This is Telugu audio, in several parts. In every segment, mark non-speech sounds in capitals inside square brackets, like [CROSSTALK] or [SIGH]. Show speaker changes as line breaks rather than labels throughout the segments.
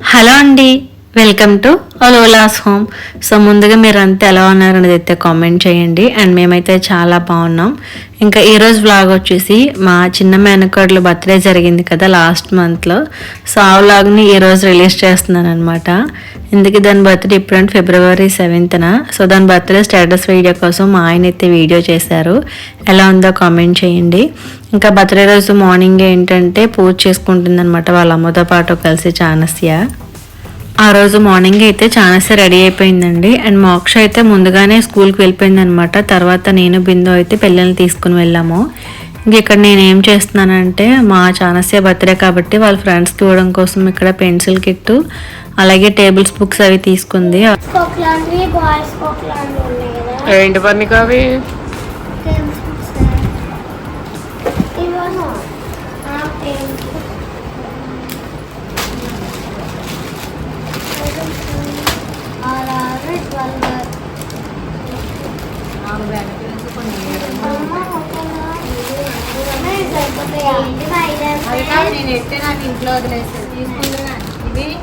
హలో అండి. Welcome to Alola's home so ముందుగా మీరు అంతా ఎలా ఉన్నారు అనేది అయితే కామెంట్ చేయండి. అండ్ మేమైతే చాలా బాగున్నాం. ఇంకా ఈరోజు వ్లాగ్ వచ్చేసి మా చిన్న మేనకోడలు బర్త్డే జరిగింది కదా లాస్ట్ మంత్లో సో ఆ వ్లాగ్ని ఈరోజు రిలీజ్ చేస్తున్నాను అనమాట ఇందుకే దాని బర్త్డే ఇప్పుడంటే ఫిబ్రవరి సెవెంత్న సో దాని బర్త్డే స్టేటస్ వీడియో కోసం మా ఆయన అయితే వీడియో చేశారు. ఎలా ఉందో కామెంట్ చేయండి. ఇంకా బర్త్డే రోజు మార్నింగ్ ఏంటంటే పూజ చేసుకుంటుంది అనమాట వాళ్ళ అమ్మతో పాటు కలిసి చానస్య ఆ రోజు మార్నింగ్ అయితే చాలాసే రెడీ అయిపోయిందండి. అండ్ మోక్ష అయితే ముందుగానే స్కూల్కి వెళ్ళిపోయింది అనమాట తర్వాత నేను బిందు అయితే పిల్లల్ని తీసుకుని వెళ్ళాము. ఇంక ఇక్కడ నేను ఏం చేస్తున్నానంటే మా చానస్య బర్త్డే కాబట్టి వాళ్ళ ఫ్రెండ్స్కి ఇవ్వడం కోసం ఇక్కడ పెన్సిల్ కిట్టు అలాగే టేబుల్స్ బుక్స్ అవి తీసుకుంది.
ఏంటి నేను ఇంట్లో ఇవి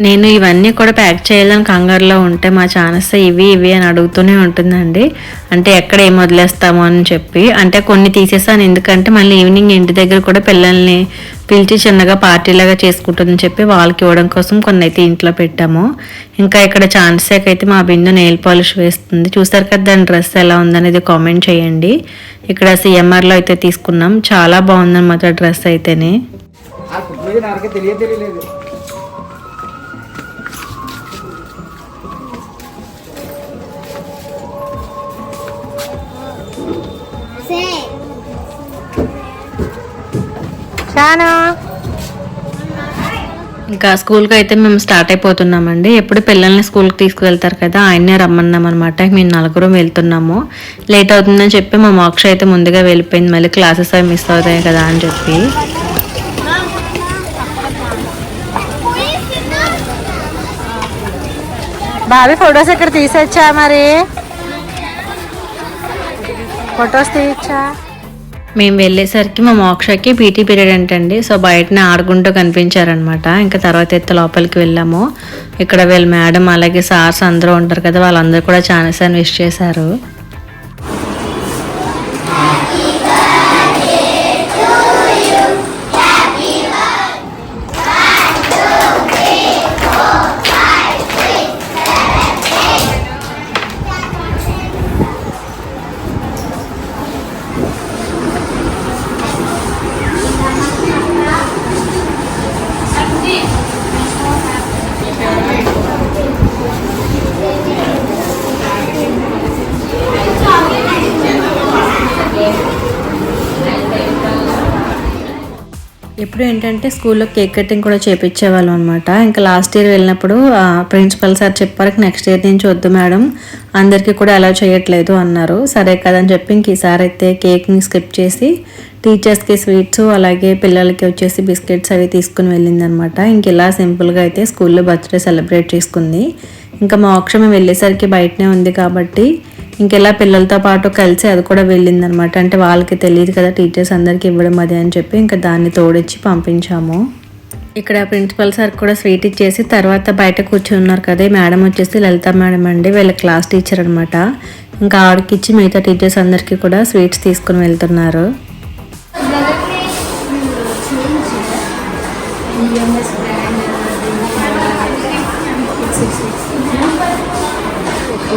నేను ఇవన్నీ కూడా ప్యాక్ చేయాలని కంగారులో ఉంటే మా ఛానల్స్ ఇవి ఇవి అని అడుగుతూనే ఉంటుందండి. అంటే ఎక్కడ ఏం వదిలేస్తామో అని చెప్పి. అంటే కొన్ని తీసేసాను ఎందుకంటే మళ్ళీ ఈవినింగ్ ఇంటి దగ్గర కూడా పిల్లల్ని పిలిచి చిన్నగా పార్టీలాగా చేసుకుంటుందని చెప్పి వాళ్ళకి ఇవ్వడం కోసం కొన్ని అయితే ఇంట్లో పెట్టాము. ఇంకా ఇక్కడ ఛాన్సేక్ అయితే మా బిందు నెయిల్ పాలిష్ వేస్తుంది. చూసారు కదా దాని డ్రెస్ ఎలా ఉందనేది కామెంట్ చేయండి. ఇక్కడ సిఎంఆర్లో అయితే తీసుకున్నాం. చాలా బాగుందన్నమాట డ్రెస్ అయితేనే.
తెలియదు
చానా
ఇంకా స్కూల్కి అయితే మేము స్టార్ట్ అయిపోతున్నామండి. ఎప్పుడు పిల్లల్ని స్కూల్కి తీసుకువెళ్తారు కదా ఆయన్నే రమ్మన్నాం అనమాట మేము నలుగురం వెళ్తున్నాము. లేట్ అవుతుందని చెప్పి మా మోక్ష అయితే ముందుగా వెళ్ళిపోయింది. మళ్ళీ క్లాసెస్ అవి మిస్ అవుతాయి కదా అని చెప్పి.
బాబీ ఫొటోస్ ఇక్కడ తీసొచ్చా మరి? ఫొటోస్ తీయచ్చా?
మేము వెళ్ళేసరికి మా మోక్షకి పీటీ పీరియడ్ అంటండి. సో బయటనే ఆడుకుంటూ కనిపించారనమాట. ఇంకా తర్వాత అయితే లోపలికి వెళ్ళాము. ఇక్కడ వీళ్ళ మేడం అలాగే సార్స్ అందరూ ఉంటారు కదా వాళ్ళందరూ కూడా చాలా అని విష్ చేశారు. ఇప్పుడు ఏంటంటే స్కూల్లో కేక్ కటింగ్ కూడా చేపించేవాళ్ళం అనమాట ఇంకా లాస్ట్ ఇయర్ వెళ్ళినప్పుడు ప్రిన్సిపల్ సార్ చెప్పారు నెక్స్ట్ ఇయర్ నుంచి వద్దు మేడం అందరికీ కూడా అలా చేయట్లేదు అన్నారు. సరే కదని చెప్పి ఇంక ఈసారి అయితే కేక్ని స్కిప్ చేసి టీచర్స్కి స్వీట్స్ అలాగే పిల్లలకి వచ్చేసి బిస్కెట్స్ అవి తీసుకుని వెళ్ళింది అనమాట ఇంక ఇలా సింపుల్గా అయితే స్కూల్లో బర్త్డే సెలబ్రేట్ చేసుకుంది. ఇంకా మా మోక్ష మేము వెళ్ళేసరికి బయటనే ఉంది కాబట్టి ఇంకెలా పిల్లలతో పాటు కలిసి అది కూడా వెళ్ళింది అనమాట అంటే వాళ్ళకి తెలియదు కదా టీచర్స్ అందరికీ ఇవ్వడం అది అని చెప్పి ఇంకా దాన్ని తోడిచ్చి పంపించాము. ఇక్కడ ప్రిన్సిపల్ సార్ కూడా స్వీట్ ఇచ్చేసి తర్వాత బయట కూర్చున్నారు కదా మేడం వచ్చేసి లలిత మేడం అండి వీళ్ళ క్లాస్ టీచర్ అనమాట. ఇంకా ఆవిడకి ఇచ్చి మిగతా టీచర్స్ అందరికీ కూడా స్వీట్స్ తీసుకుని వెళ్తున్నారు.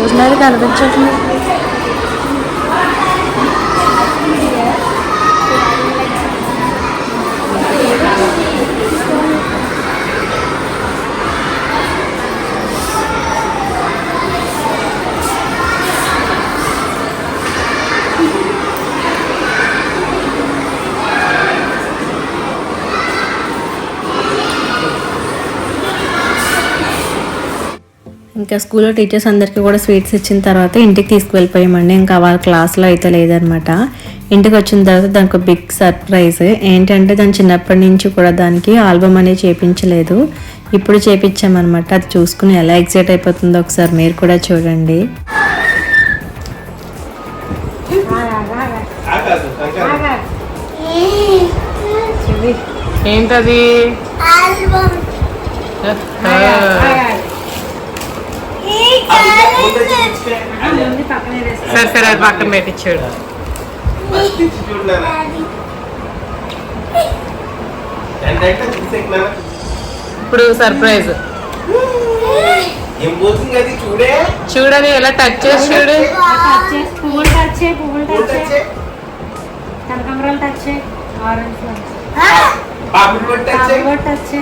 ഒരു കാലത്തിന് ശേഷം
ఇంకా స్కూల్లో టీచర్స్ అందరికీ కూడా స్వీట్స్ ఇచ్చిన తర్వాత ఇంటికి తీసుకువెళ్ళిపోయామండి. ఇంకా వాళ్ళ క్లాస్లో అయితే లేదనమాట. ఇంటికి వచ్చిన తర్వాత దానికి ఒక బిగ్ సర్ప్రైజ్. ఏంటంటే దాని చిన్నప్పటి నుంచి కూడా దానికి ఆల్బమ్ అనేది చేపించలేదు. ఇప్పుడు చేపించామన్నమాట అది చూసుకుని ఎలా ఎగ్జైట్ అయిపోతుందో ఒకసారి మీరు కూడా చూడండి.
ఏంటది
ఆల్బమ్ ఈ
సరే సరే అది పక్కన పెట్టించాడు. ఇప్పుడు సర్ప్రైజ్. చూడని ఎలా టచ్ చేసి చూడు.
టచ్ చేసి పువ్వులు టచ్ చేయి. పువ్వులు టచ్ కనకాంబరాలు టచ్ చేయి. ఆరెంజ్ కూడా టచ్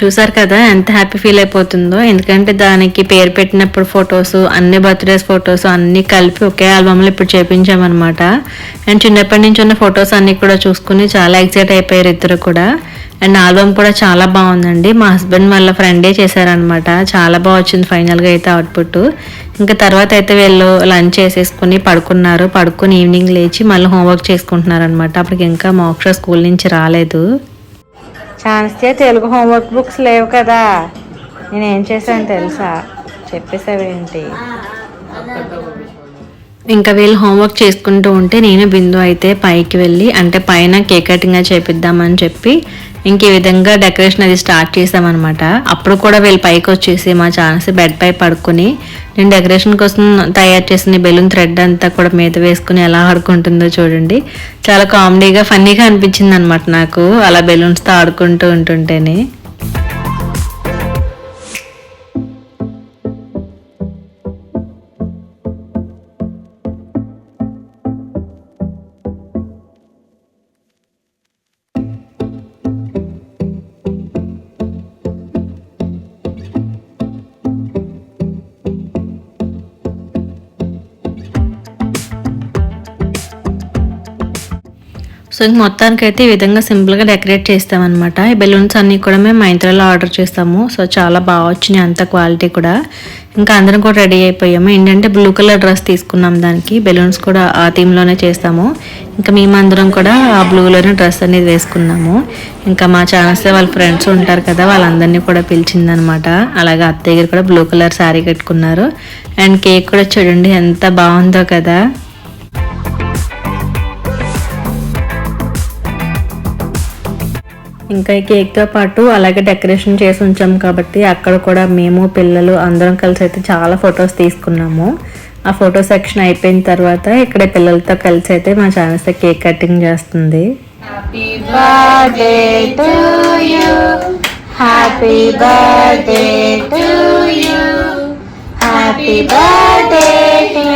చూసారు కదా ఎంత హ్యాపీ ఫీల్ అయిపోతుందో. ఎందుకంటే దానికి పేరు పెట్టినప్పుడు ఫొటోస్ అన్ని బర్త్డేస్ ఫొటోస్ అన్ని కలిపి ఒకే ఆల్బమ్లో ఇప్పుడు చేపించామన్నమాట. అండ్ చిన్నప్పటి నుంచి ఉన్న ఫొటోస్ అన్ని కూడా చూసుకుని చాలా ఎక్సైట్ అయిపోయారు ఇద్దరు కూడా. అండ్ ఆల్బమ్ కూడా చాలా బాగుందండి. మా హస్బెండ్ వాళ్ళ ఫ్రెండే చేశారనమాట చాలా బాగా వచ్చింది ఫైనల్గా అయితే అవుట్పుట్. ఇంకా తర్వాత అయితే వీళ్ళు లంచ్ చేసేసుకుని పడుకున్నారు. పడుకుని ఈవినింగ్ లేచి మళ్ళీ హోంవర్క్ చేసుకుంటున్నారు అనమాట అప్పటికి ఇంకా మోక్ష స్కూల్ నుంచి రాలేదు. ఛాన్స్కే తెలుగు హోంవర్క్ బుక్స్ లేవు కదా. నేను ఏం చేశాను తెలుసా? చెప్పేసావేంటి ఇంకా వీళ్ళు హోంవర్క్ చేసుకుంటూ ఉంటే నేను బిందు అయితే పైకి వెళ్ళి అంటే పైన కేక్ కటింగ్ చేపిద్దామని చెప్పి ఇంక ఈ విధంగా డెకరేషన్ అది స్టార్ట్ చేసామన్నమాట. అప్పుడు కూడా వీళ్ళు పైకి వచ్చేసి మా ఛాన్స్ బెడ్ పై పడుకుని నేను డెకరేషన్ కోసం తయారు చేసిన బెలూన్ థ్రెడ్ అంతా కూడా మీద వేసుకుని ఎలా ఆడుకుంటుందో చూడండి. చాలా కామెడీగా ఫన్నీగా అనిపించింది అనమాట నాకు అలా బెలూన్స్తో ఆడుకుంటూ ఉంటుంటేనే. సో ఇంక మొత్తానికి అయితే ఈ విధంగా సింపుల్గా డెకరేట్ చేస్తామన్నమాట. ఈ బెలూన్స్ అన్నీ కూడా మేము మైంత్రాలో ఆర్డర్ చేస్తాము. సో చాలా బాగా వచ్చినాయి అంత క్వాలిటీ కూడా. ఇంకా అందరం కూడా రెడీ అయిపోయాము. ఏంటంటే బ్లూ కలర్ డ్రెస్ తీసుకున్నాం దానికి. బెలూన్స్ కూడా ఆ థీమ్లోనే చేస్తాము. ఇంకా మేమందరం కూడా ఆ బ్లూలోనే డ్రెస్ అనేది వేసుకున్నాము. ఇంకా మా ఛానల్స్ వాళ్ళ ఫ్రెండ్స్ ఉంటారు కదా వాళ్ళందరినీ కూడా పిలిచిందనమాట అలాగే అత్తయ్య గారు కూడా బ్లూ కలర్ శారీ కట్టుకున్నారు. అండ్ కేక్ కూడా చూడండి ఎంత బాగుందో కదా. ఇంకా ఈ కేక్తో పాటు అలాగే డెకరేషన్ చేసి ఉంచాం కాబట్టి అక్కడ కూడా మేము పిల్లలు అందరం కలిసి అయితే చాలా ఫొటోస్ తీసుకున్నాము. ఆ ఫోటో సెక్షన్ అయిపోయిన తర్వాత ఇక్కడ పిల్లలతో కలిసి అయితే మా ఛానల్స్ కేక్ కటింగ్ చేస్తుంది.
Happy birthday to you happy birthday to you happy birthday to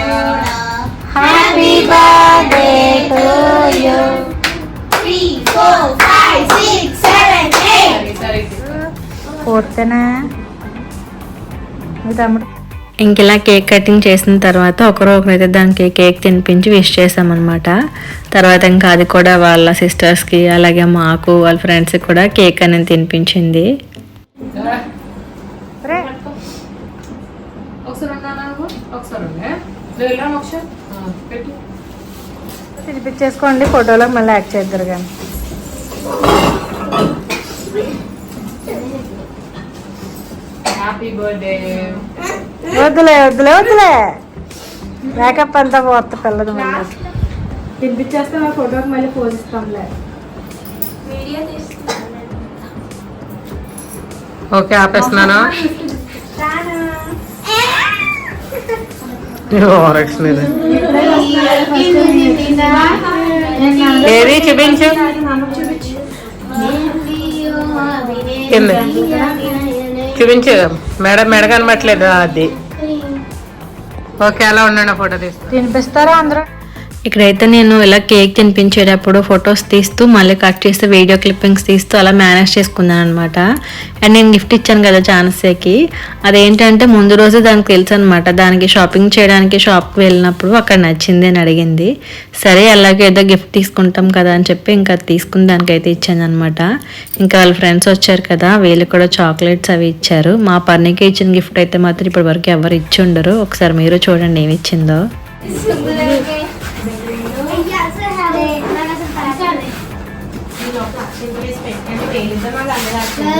you happy birthday to you
తమ్ముడు. ఇంక ఇలా కేక్ కటింగ్ చేసిన తర్వాత ఒకరో ఒకరైతే దానికి కేక్ తినిపించి విష్ చేసామన్నమాట తర్వాత ఇంకా అది కూడా వాళ్ళ సిస్టర్స్కి అలాగే మాకు వాళ్ళ ఫ్రెండ్స్కి కూడా కేక్ అనేది తినిపించింది. తినిపించేసుకోండి ఫోటోలో మళ్ళీ యాక్ట్ చేద్దరు కానీ
హ్యాపీ బర్త్డే
వద్దులే వద్దులే వద్దులే. మేకప్ అంతా పోత పిల్లది మళ్ళీ
తినిపించేస్తే మా ఫోటోకి మళ్ళీ పోజ్ ఇస్తాంలే.
ఓకే ఆపేస్తున్నాను. ఏది చూపించు? కింద. చూపించు. మెడ మెడ కనబట్టలేదు అది. ఓకే అలా ఉండండి ఫోటో తీస్తాను
తినిపిస్తారా అందరూ? ఇక్కడైతే నేను ఇలా కేక్ తినిపించేటప్పుడు ఫొటోస్ తీస్తూ మళ్ళీ కట్ చేస్తూ వీడియో క్లిప్పింగ్స్ తీస్తూ అలా మేనేజ్ చేసుకున్నాను అనమాట అండ్ నేను గిఫ్ట్ ఇచ్చాను కదా చానస్యకి అదేంటంటే ముందు రోజు దానికి తెలుసు అనమాట దానికి షాపింగ్ చేయడానికి షాప్కి వెళ్ళినప్పుడు అక్కడ నచ్చింది అని అడిగింది. సరే అలాగే ఏదో గిఫ్ట్ తీసుకుంటాం కదా అని చెప్పి ఇంకా అది తీసుకుని దానికైతే ఇచ్చాను అనమాట ఇంకా వాళ్ళ ఫ్రెండ్స్ వచ్చారు కదా వీళ్ళు కూడా చాక్లెట్స్ అవి ఇచ్చారు. మా పర్నికి ఇచ్చిన గిఫ్ట్ అయితే మాత్రం ఇప్పటి వరకు ఎవరు ఇచ్చి ఉండరు. ఒకసారి మీరు చూడండి ఏమి ఇచ్చిందో.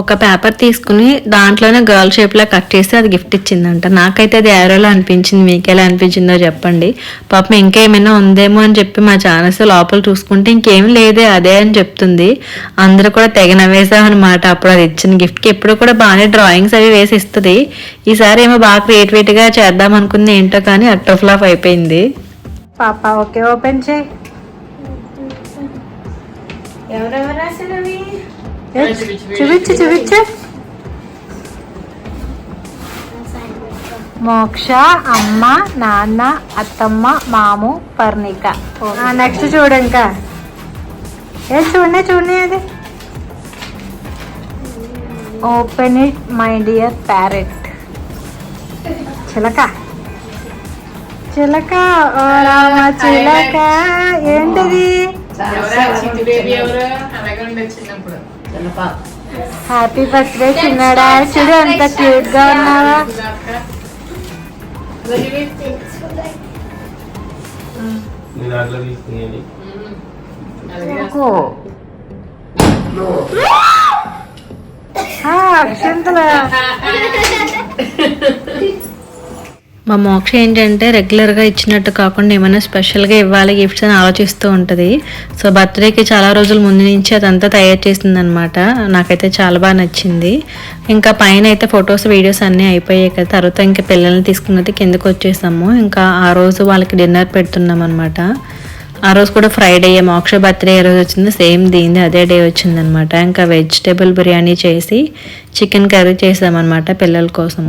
ఒక పేపర్ తీసుకుని దాంట్లోనే గర్ల్ షేప్లో కట్ చేసి అది గిఫ్ట్ ఇచ్చిందంట. నాకైతే అది ఏరోలో అనిపించింది. మీకు ఎలా అనిపించిందో చెప్పండి. పాపం ఇంకేమైనా ఉందేమో అని చెప్పి మా ఛానల్స్ లోపల చూసుకుంటే ఇంకేం లేదే అదే అని చెప్తుంది. అందరూ కూడా తెగ నవ్వేసామన్నమాట అప్పుడు అది ఇచ్చిన గిఫ్ట్కి ఎప్పుడు కూడా బాగానే డ్రాయింగ్స్ అవి వేసి ఇస్తుంది. ఈసారి ఏమో బాగా క్రియేటివిటీగా చేద్దాం అనుకుంది ఏంటో కానీ అట్టర్ ఫ్లాప్ అయిపోయింది. పాప ఓకే ఓపెన్ చేయి.
ఎవరెవరు రాశారు అవి?
చూపించు చూపించు. మోక్ష అమ్మ నాన్న అత్తమ్మ మాము పర్ణిక నెక్స్ట్ చూడు ఇంకా ఏ చూడండి చూడండి అది. Open it my dear parrot చిలక. చిలక. ఓ రామ చిలక. ఏంటిది? హ్యాపీ బర్త్డే చిన్నడా. చూడు ఎంత క్యూట్గా ఉన్నావా. అక్షంతల. [LAUGHS] మా మోక్ష ఏంటంటే రెగ్యులర్గా ఇచ్చినట్టు కాకుండా ఏమైనా స్పెషల్గా ఇవ్వాలి గిఫ్ట్స్ అని ఆలోచిస్తూ ఉంటుంది. సో బర్త్డేకి చాలా రోజుల ముందు నుంచి అదంతా తయారు చేసింది అనమాట నాకైతే చాలా బాగా నచ్చింది. ఇంకా పైన అయితే ఫొటోస్ వీడియోస్ అన్నీ అయిపోయాయి కదా. తర్వాత ఇంకా పిల్లల్ని తీసుకున్నది కిందకు వచ్చేసాము. ఇంకా ఆ రోజు వాళ్ళకి డిన్నర్ పెడుతున్నాం అనమాట ఆ రోజు కూడా ఫ్రైడే మోక్ష బర్త్డే ఏ రోజు వచ్చింది. సేమ్ దీనిది అదే డే వచ్చిందనమాట ఇంకా వెజిటేబుల్ బిర్యానీ చేసి చికెన్ కర్రీ చేసామన్నమాట పిల్లల కోసం.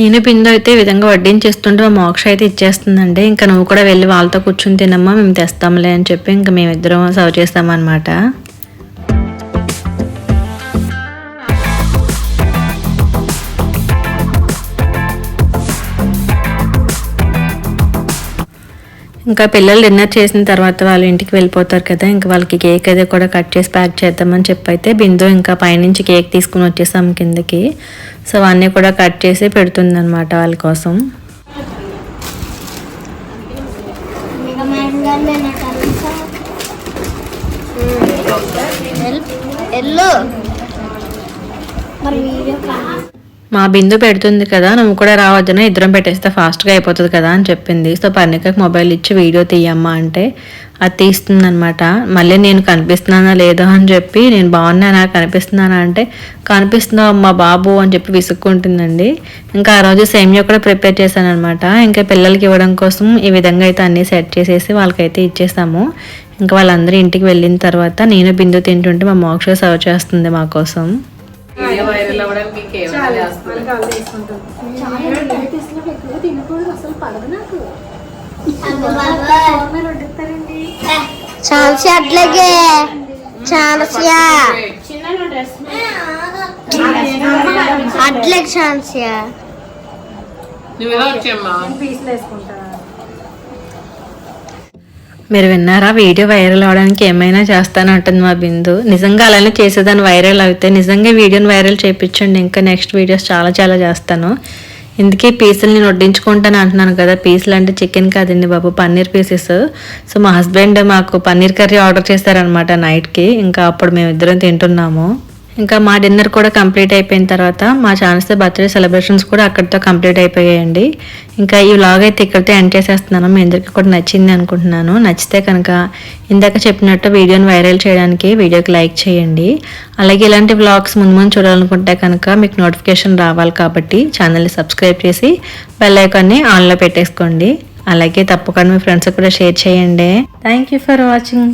నేను పిందు అయితే ఈ విధంగా వడ్డించేస్తుంటే మా మోక్ష అయితే ఇచ్చేస్తుందండి. ఇంకా నువ్వు కూడా వెళ్ళి వాళ్ళతో కూర్చుని తినమ్మా మేము తెస్తాంలే అని చెప్పి ఇంకా మేమిద్దరం సర్వ్ చేస్తామన్నమాట. ఇంకా పిల్లలు డిన్నర్ చేసిన తర్వాత వాళ్ళ ఇంటికి వెళ్ళిపోతారు కదా ఇంకా వాళ్ళకి కేక్ అయితే కూడా కట్ చేసి ప్యాక్ చేద్దామని చెప్పి అయితే బిందు ఇంకా పైనుంచి కేక్ తీసుకుని వచ్చేసాం కిందకి. సో అవన్నీ కూడా కట్ చేసి పెడుతుంది అనమాట వాళ్ళ కోసం.
ఎల్లు మరి వీడియో
మా బిందు పెడుతుంది కదా నువ్వు కూడా రావద్దునా ఇద్దరం పెట్టేస్తే ఫాస్ట్గా అయిపోతుంది కదా అని చెప్పింది. సో పర్ణికకు మొబైల్ ఇచ్చి వీడియో తీయమ్మా అంటే అది తీస్తుంది అనమాట మళ్ళీ నేను కనిపిస్తున్నానా లేదో అని చెప్పి నేను బాగున్నానా కనిపిస్తున్నానా అంటే కనిపిస్తున్నావు అమ్మా బాబు అని చెప్పి విసుక్కుంటుందండి. ఇంకా ఆ రోజు సేమియా కూడా ప్రిపేర్ చేశాను అనమాట ఇంకా పిల్లలకి ఇవ్వడం కోసం ఈ విధంగా అయితే అన్నీ సెట్ చేసేసి వాళ్ళకైతే ఇచ్చేసాము. ఇంకా వాళ్ళందరూ ఇంటికి వెళ్ళిన తర్వాత నేను బిందు తింటుంటే మా మోక్ష సర్వ్ చేస్తుంది మా కోసం.
వీడియో వైరల్ అవ్వడానికి కేవలం చేస్తుంది
ఛాన్స్ అట్లాగే ఛాన్స్ అట్లే ఛాన్స్
నువ్వు ఎలా వచ్చామ్మా
మీరు విన్నారా? వీడియో వైరల్ అవడానికి ఏమైనా చేస్తానంటుంది మా బిందు. నిజంగా అలానే చేసేదాన్ని వైరల్ అయితే నిజంగా వీడియోని వైరల్ చేయించండి. ఇంకా నెక్స్ట్ వీడియోస్ చాలా చాలా చేస్తాను. ఇందుకే పీసులు నేను వడ్డించుకుంటాను అంటున్నాను కదా. పీసులు అంటే చికెన్ కాదండి బాబు పన్నీర్ పీసెస్. సో మా హస్బెండ్ మాకు పన్నీర్ కర్రీ ఆర్డర్ చేశారనమాట నైట్కి. ఇంకా అప్పుడు మేము ఇద్దరం తింటున్నాము. ఇంకా మా డిన్నర్ కూడా కంప్లీట్ అయిపోయిన తర్వాత మా ఛానల్స్ బర్త్డే సెలబ్రేషన్స్ కూడా అక్కడితో కంప్లీట్ అయిపోయాయండి. ఇంకా ఈ వ్లాగ్ అయితే ఇక్కడితో ఎండ్ చేసేస్తున్నాను. మీ అందరికీ కూడా నచ్చింది అనుకుంటున్నాను. నచ్చితే కనుక ఇందాక చెప్పినట్టు వీడియోని వైరల్ చేయడానికి వీడియోకి లైక్ చేయండి. అలాగే ఇలాంటి వ్లాగ్స్ ముందు ముందు చూడాలనుకుంటే కనుక మీకు నోటిఫికేషన్ రావాలి కాబట్టి ఛానల్ని సబ్స్క్రైబ్ చేసి బెల్ ఐకాన్ని ఆన్లో పెట్టేసుకోండి. అలాగే తప్పకుండా మీ ఫ్రెండ్స్ కూడా షేర్ చేయండి. Thank you for watching